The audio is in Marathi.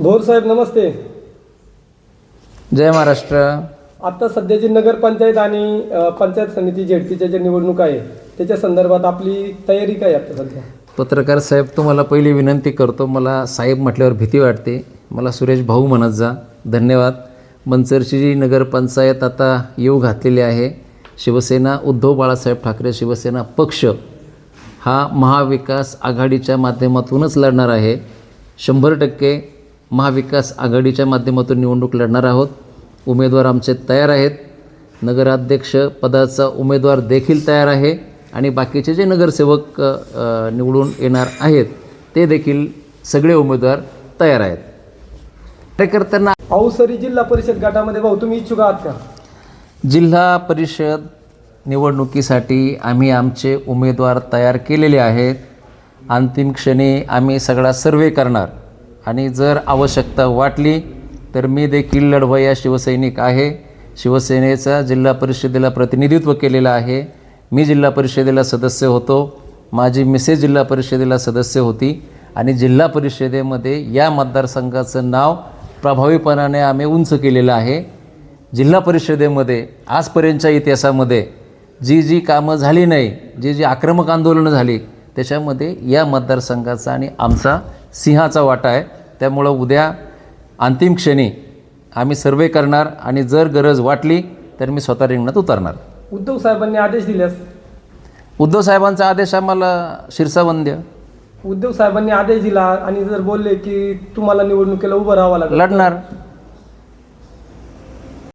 भोर साहेब नमस्ते. जय महाराष्ट्र. आता सध्याची नगरपंचायत आणि अ, पंचायत समिती झेडपीच्या ज्या निवडणूक आहे त्याच्या संदर्भात आपली तयारी काय आहे आता सध्या? पत्रकार साहेब तुम्हाला पहिली विनंती करतो. मला साहेब म्हटल्यावर भीती वाटते. मला सुरेश भाऊ म्हणत जा. धन्यवाद. मनसरची जी नगरपंचायत आता येऊ घातलेली आहे शिवसेना उद्धव बाळासाहेब ठाकरे शिवसेना पक्ष हा महाविकास आघाडीच्या माध्यमातूनच लढणार आहे. शंभर टक्के महाविकास आघाडीच्या माध्यमातून निवडणूक लढणार आहोत. उमेदवार आमचे तयार आहेत. नगराध्यक्ष पदाचा उमेदवार देखील तयार आहे आणि बाकीचे जे नगरसेवक निवडून येणार आहेत ते देखील सगळे उमेदवार तयार आहेत. कार्यकर्त्यांना औसरी जिल्हा परिषद गटामध्ये भाऊ तुम्ही इच्छुक आहात का? जिल्हा परिषद निवडणुकीसाठी आम्ही आमचे उमेदवार तयार केलेले आहेत. अंतिम क्षणी आम्ही सगळा सर्वे करणार. आणि जर आवश्यकता वाटली तर मी देखील लढवय्या शिवसैनिक आहे. शिवसेनेचा जिल्हा परिषदेला प्रतिनिधित्व केलेलं आहे. मी जिल्हा परिषदेला सदस्य होतो. माझी मिसेस जिल्हा परिषदेला सदस्य होती. आणि जिल्हा परिषदेमध्ये या मतदारसंघाचं नाव प्रभावीपणाने आम्ही उंच केलेलं आहे. जिल्हा परिषदेमध्ये आजपर्यंतच्या इतिहासामध्ये जी जी कामं झाली नाही जी जी आक्रमक आंदोलनं झाली त्याच्यामध्ये या मतदारसंघाचा आणि आमचा सिंहाचा वाटा आहे. त्यामुळं उद्या अंतिम क्षणी आम्ही सर्वे करणार आणि जर गरज वाटली तर मी स्वतः रिंगणात उतरणार. उद्धव साहेबांनी आदेश दिल्यास? उद्धव साहेबांचा आदेश आम्हाला शिरसावंद्य. उद्धव साहेबांनी आदेश दिला आणि जर बोलले की तुम्हाला निवडणुकीला उभं राहावं लागेल लढणार.